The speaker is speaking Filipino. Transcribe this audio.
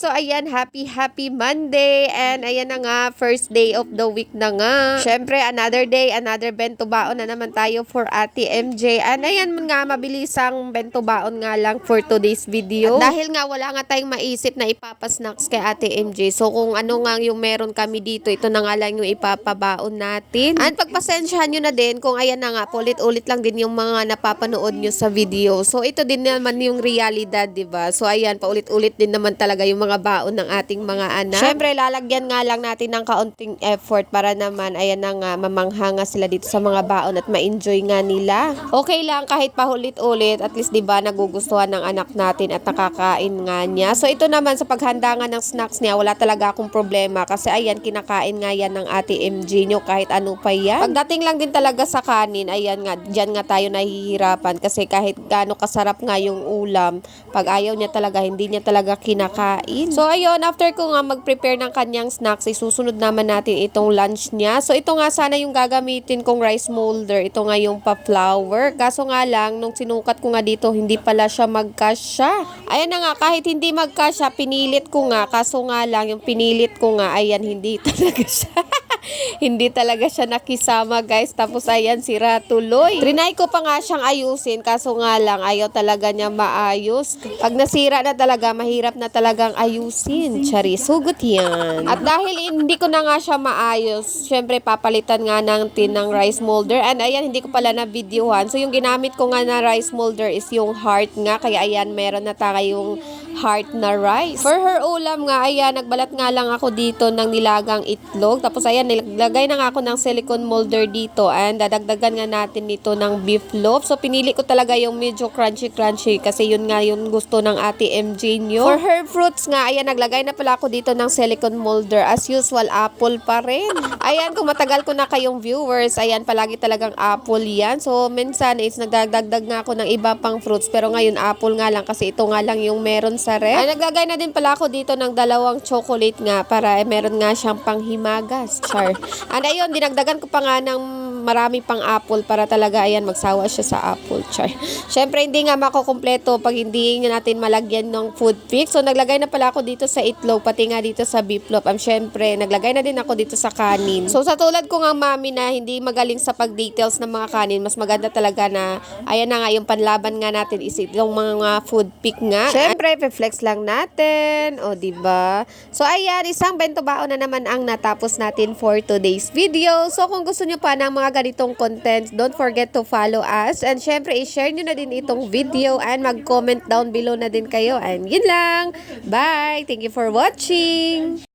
so ayan, happy happy Monday and ayan na nga, first day of the week na nga. Syempre, another day, another bento baon na naman tayo for Ate MJ. And ayan nga, mabilisang bento baon nga lang for today's video. At dahil nga wala nga tayong maisip na ipapasnacks kay Ate MJ. So kung ano nga yung meron kami dito, ito na nga lang yung ipapabaon natin. And pagpasensyahan nyo na din kung ayan na nga, ulit-ulit lang din yung mga napapanood nyo sa video. So ito din naman yung realidad, di ba? So ayan, paulit-ulit din naman talaga yung mga baon ng ating mga anak. Syempre, lalagyan nga lang natin ng kaunting effort para naman, ayan na nga, mamanghanga sila dito sa mga baon at ma-enjoy nga nila. Okay lang kahit paulit-ulit, at least di ba nagugustuhan ng anak natin at nakakain nga niya. So ito naman sa paghanda nga ng snacks niya, wala talaga akong problema kasi ayan, kinakain nga yan ng ate MG nyo kahit ano pa yan. Pagdating lang din talaga sa kanin, ayan nga, dyan nga tayo nahihirapan kasi kahit gaano kasarap nga yung ulam, pag ayaw niya talaga, hindi niya talaga kinakain. So ayun, after ko nga mag-prepare ng kanyang snacks, isusunod naman natin itong lunch niya. So ito nga sana yung gagamitin kong rice molder. Ito nga yung pa-flour. Kaso nga lang, nung sinukat ko nga dito, hindi pala siya magkasya. Ayan na nga, kahit hindi magkasya, pinilit ko nga. Kaso nga lang, yung pinilit ko nga, ayan, hindi talaga siya. hindi talaga siya nakisama guys. Tapos ayan, sira tuloy. Trinay ko pa nga siyang ayusin. Kaso nga lang, ayaw talaga niya maayos. Pag nasira na talaga, mahirap na talagang ayusin. Chari, sugot yan. At dahil hindi ko na nga siya maayos, syempre papalitan nga natin ng rice molder. And ayan, hindi ko pala na videohan. So yung ginamit ko nga na rice molder is yung heart nga. Kaya ayan, meron na tayong heart na rice. For her ulam nga, ayan, nagbalat nga lang ako dito ng nilagang itlog. Tapos ayan, nilagay na nga ako ng silicone molder dito. And dadagdagan nga natin nito ng beef loaf. So pinili ko talaga yung medyo crunchy-crunchy kasi yun nga yung gusto ng ate MJ nyo. For her fruits nga, ayan, naglagay na pala ako dito ng silicone molder. As usual, apple pa rin. Ayan, kung matagal ko na kayong viewers, ayan, palagi talagang apple yan. So, minsan is nagdagdag nga ako ng iba pang fruits. Pero ngayon, apple nga lang kasi ito nga lang yung meron sa ref. Ay, naglagay na din pala ako dito ng dalawang chocolate nga para eh, meron nga siyang panghimagas. Char. And ayun, dinagdagan ko pa nga ng marami pang apple para talaga ayan magsawa siya sa apple char. Syempre hindi nga makukumpleto pag hindi natin malagyan ng food pick. So naglagay na pala ako dito sa itlog pati nga dito sa loaf. Um, syempre naglagay na din ako dito sa kanin. So sa tulad ko nga mami na hindi magaling sa pag-details ng mga kanin, mas maganda talaga na ayan na nga yung panlaban nga natin is itong mga food pick nga. Syempre flex lang natin. O di ba? So ayan, isang bento baon na naman ang natapos natin for today's video. So kung gusto nyo pa ng mga ganitong content, don't forget to follow us. And syempre, i-share nyo na din itong video and mag-comment down below na din kayo. And yun lang. Bye! Thank you for watching!